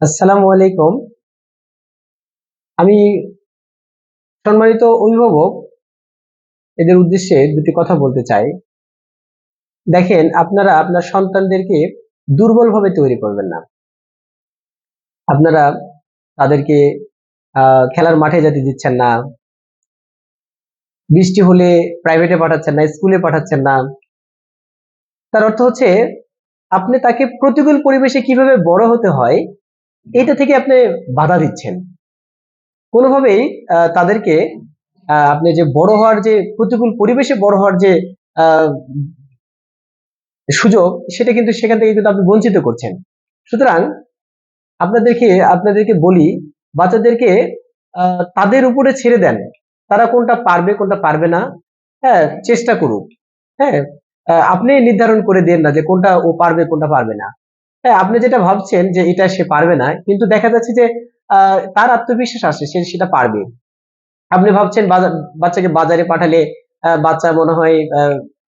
আসসালামু আলাইকুম। আমি সম্মানিত অভিভাবক, এদের উদ্দেশ্যে দুটি কথা বলতে চাই। দেখেন, আপনারা আপনার সন্তানদেরকে দুর্বলভাবে তৈরি করবেন না। আপনারা তাদেরকে খেলার মাঠে যেতে দিচ্ছেন না। বৃষ্টি হলে প্রাইভেটে পাঠাচ্ছেন না, স্কুলে পাঠাচ্ছেন না। তার অর্থ হচ্ছে, আপনি তাকে প্রতিকূল পরিবেশে কীভাবে বড় হতে হয় এটা থেকে আপনি বাধা দিচ্ছেন। কোনোভাবেই তাদেরকে আপনি যে বড় হওয়ার যে প্রতিকূল পরিবেশে বড় হওয়ার যে সুযোগ, সেটা কিন্তু সেখান থেকে কিন্তু আপনি বঞ্চিত করছেন। সুতরাং, আপনাদেরকে আপনাদেরকে বলি, বাচ্চাদেরকে তাদের উপরে ছেড়ে দেন। তারা কোনটা পারবে কোনটা পারবে না হ্যাঁ চেষ্টা করুক। হ্যাঁ আপনি নির্ধারণ করে দেন না যে কোনটা ও পারবে, কোনটা পারবে না। হ্যাঁ আপনি যেটা ভাবছেন যে এটা সে পারবে না, কিন্তু দেখা যাচ্ছে যে তার আত্মবিশ্বাস আছে, সে সেটা পারবে। আপনি ভাবছেন বাচ্চাকে বাজারে পাঠালে বাচ্চা মনে হয়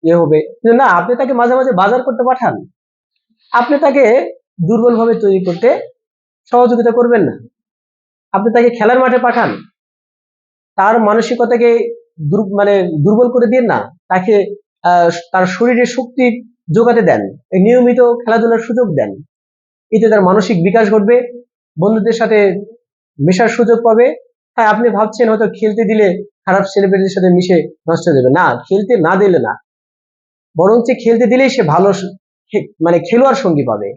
ইয়ে হবে। কিন্তু না, আপনি তাকে মাঝে মাঝে বাজার করতে পাঠান। আপনি তাকে দুর্বল ভাবে তৈরি করতে সহযোগিতা করবেন না। আপনি তাকে খেলার মাঠে পাঠান। তার মানসিকতাকে মানে দুর্বল করে দিন না। তাকে তার শরীরে শক্তি যোগাতে দেন নিয়মিত খেলাধুলার সুযোগ দেন। এতে তার মানসিক বিকাশ ঘটবে, বন্ধুদের সাথে মেশার সুযোগ পাবে। হ্যাঁ আপনি ভাবছেন হয়তো খেলতে দিলে খারাপ ছেলেপেলেদের সাথে মিশে নষ্ট যাবে। না, খেলতে না দিলে না। বরঞ্চ খেলতে দিলেই সে ভালো মানে খেলোয়াড় সঙ্গী পাবে।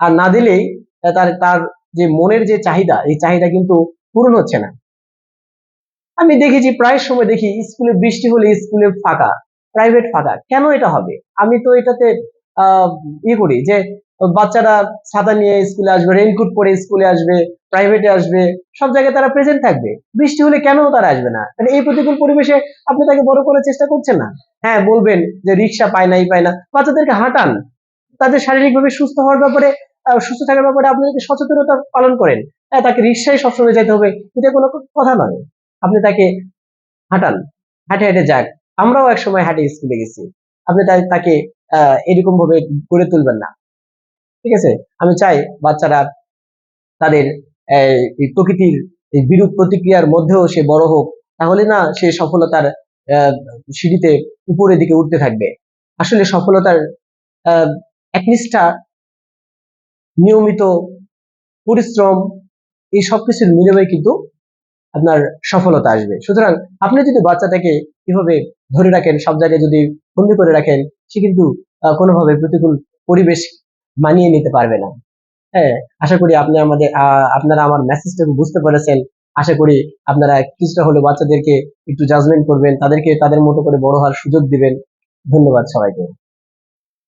আর না দিলেই তার তার যে মনের যে চাহিদা, এই চাহিদা কিন্তু পূরণ হচ্ছে না। আমি দেখেছি, প্রায় সময় দেখি, স্কুলে বৃষ্টি হলে স্কুলে ফাঁকা। প্রাইভেট ফাঁকা কেন এটা হবে? আমি তো এটাতে ই করি যে, বাচ্চারা ছাতা নিয়ে স্কুলে আসবে রেইনকোট পরে স্কুলে আসবে প্রাইভেটে আসবে, সব জায়গায় তারা প্রেজেন্ট থাকবে। বৃষ্টি হলে কেন তারা আসবে না? মানে এই প্রতিকূল পরিবেশে আপনি তাকে বড় করার চেষ্টা করছেন না? হ্যাঁ বলবেন যে রিক্সা পায় না এই পায় না। বাচ্চাদেরকে হাঁটান। তাদের শারীরিকভাবে সুস্থ হওয়ার ব্যাপারে সুস্থ থাকার ব্যাপারে আপনি যদি সচেতনতা পালন করেন হ্যাঁ তাকে রিক্সায় সবসময় যেতে হবে, এটা কোনো কথা নয়। আপনি তাকে হাঁটান। হাঁটে হাঁটে যাক। আমরাও এক সময় হাঁটে স্কুলে গেছি। আপনি তাকে এরকম ভাবে গড়ে তুলবেন না। ঠিক আছে? আমি চাই বাচ্চারা তাদের প্রকৃতির বিরূপ প্রতিক্রিয়ার মধ্যেও সে বড় হোক। তাহলে না সে সফলতার সিঁড়িতে উপরের দিকে উঠতে থাকবে। আসলে সফলতার একনিষ্ঠা নিয়মিত পরিশ্রম, এই সবকিছুর মিলবে কিন্তু আপনার সফলতা আসবে। সুতরাং আপনি যদি বাচ্চাটাকে কীভাবে ধরে রাখেন, সব জায়গায় যদি বন্দি করে রাখেন, সে কিন্তু কোনোভাবে প্রতিকূল পরিবেশ মানিয়ে নিতে পারবে না। হ্যাঁ আশা করি আপনি আমাদের আপনারা আমার মেসেজটাকে বুঝতে পেরেছেন। আশা করি আপনারা কিছুটা হলে বাচ্চাদেরকে একটু জাজমেন্ট করবেন, তাদেরকে তাদের মতো করে বড় হওয়ার সুযোগ দিবেন। ধন্যবাদ সবাইকে।